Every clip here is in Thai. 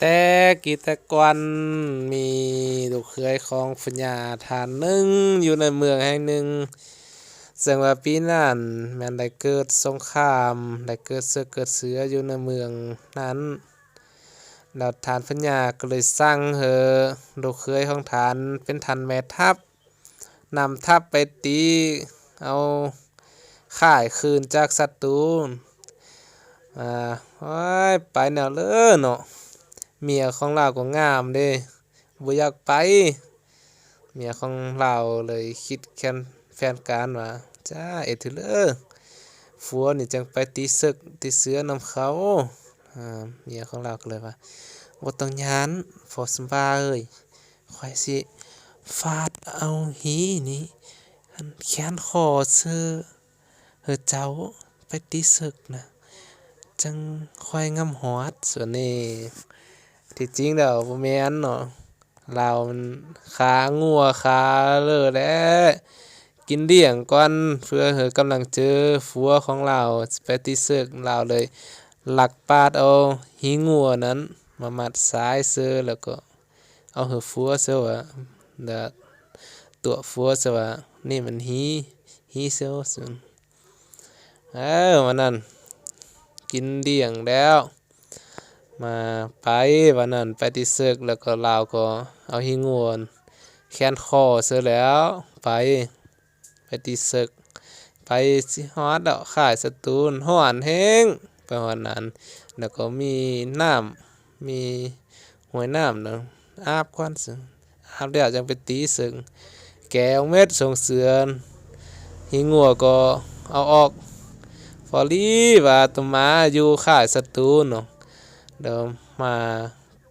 แต่กีตะกอนมีลูกเคยของพญาทานหนึ่งอยู่ในเมืองแห่งหนึ่งซึ่งว่าปีนั้นแมนได้เกิดสงครามได้เกิดเสือเกิดเสืออยู่ในเมืองนั้นแล้วทานพญาก็เลยสั่งเฮอลูกเคยของทานเป็นทันแม่ทัพนำทัพไปตีเอาข่ายคืนจากศัตรูอ่าโอ้ยไปแนวเลยเนาะ เมียของเราก็งามเด้บ่อยากไป เมียของเราเลยคิดแค้นแฟนการว่าจ้าเอดเถอะเลอผัวนี่จังไปตีศึกตีเสือนำเขาอ่าเมียของเราก็เลยว่าบ่ต้องยานฟอสบาเอ้ยข้อยสิฟาดเอาหีนี่อันแขนคอเสื้อเฮอเจ้าไปตีศึกนะจังค่อยงำฮอดส่วนนี้ ที่จริงแล้วบ่แม่นเนาะลามันขางัวขาเลอแล้วกินเลี้ยงก่อนเพื่อเฮอกำลังเจอผัวของเราสิไปติศึกลาเลย หลักปาดเอาหิงัวนั้น มามัดสายเสื้อแล้วก็ เอาเฮอผัวเสว่าแล้วตัวผัวเสว่านี่มันหีหีเสียวซุนเออวันนั้นกินเลี้ยงแล้ว มาไปวันนั้นไปที่ศึกแล้วก็ลาวก็เอาหิงวนแขนคอเสียแล้วไปไปที่ศึกไปสิฮอดดอกข่ายสตูลฮ้อนแฮงไปฮอดนั้น แล้วก็มีน้ำมีหวยน้ำเนาะอาบก่อนซึอาบแล้วจังไปตีศึกแก้วเม็ดส่งเสือนหิงัวก็เอาออก ฟอรี่ว่าตวมาอยู่ข่ายสตูลเนาะ เดี๋ยวมา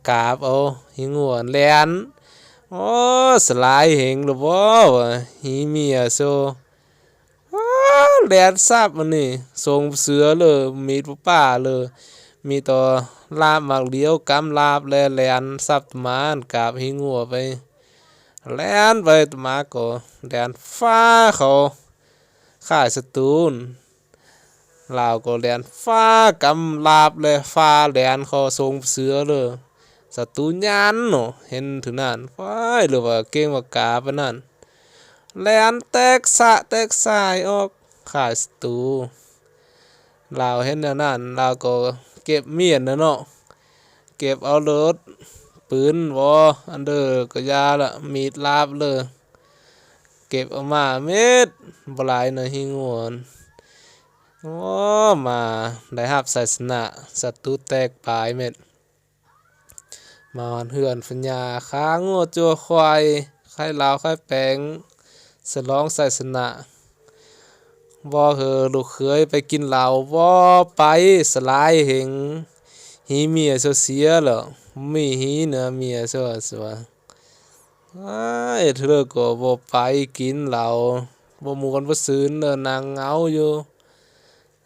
กราบเอาหิงัวแลนโอ้สลายเหงหรือบ่วะหิเมียโซอ้าแลนซับมันนี่ทรงเสือเลยมีดป่าเลยมีต่อลาบมากเดียวกำลาบแลแลนซับตมานกราบหิงัวไปแลนไปตมาก็แลนฟ้าเขาข่ายสตูล ลาวก็แลนฟ้ากำลาบเลยฟ้าแลนเขาทรงเสือเลยศัตรูยันเนาะเห็นถึงนั่นฟ้าหรือว่าเก่งว่ากาปนั่นแลนแตกสะแตกสายออกขายศัตรูลาวเห็นแนวนั้นลาวก็เก็บเมียนนะเนาะเก็บเอารถปืนวออันเดอร์ก็ยาละมีดลาบเลยเก็บเออกมาเม็ดบลายเนะหิงวน โอ้มาได้รับศาสนาศัตรูแตกปลายเม็ดมานเฮือนฟัญญาค้างงัวจัวควายไข่ลาวไข่แปงสลองศาสนาบ่เฮอลูกเคยไปกินเหล้าบ่ไปสลายเหงหีเมียเสียเสียหรอมีหีเนื้อเมียเสียสัวอ้ายเธอก็บ่ไปกินเหล้าบ่มวนบ่ซื่นเด้อนางเงาอยู่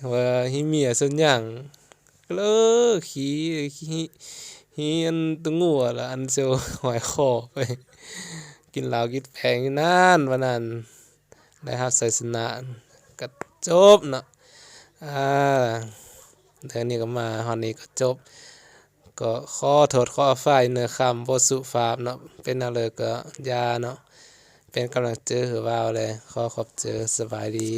วเสือหนังอยู่เสือก็ไปหนังตอนหนาเสือก็เลยเอ็ดโฮงออกเบิ่งเห็นอันนั้นว้าสันอองสันอองกินสู่กินเดี่ยงเฮอเต็มทีมนี่จมเหงว่าฮิเมียส่วนหยังก็เลยขี้ขี้ฮีอันตัวงัวละอันเซลหอยคอไป กินเหล้ากินแพงนั่นวันนั้นได้รับศาสนาก็จบเนาะอ่าเดือนนี้ก็มาฮอนนี้ก็จบ ก็ข้อโทษขออภัยเนื้อคำบ่สุภาพเนาะเป็นอะไรก็ยาเนาะเป็นกำลังเจอหือว่าวเลยขอขอบเจอสบายดี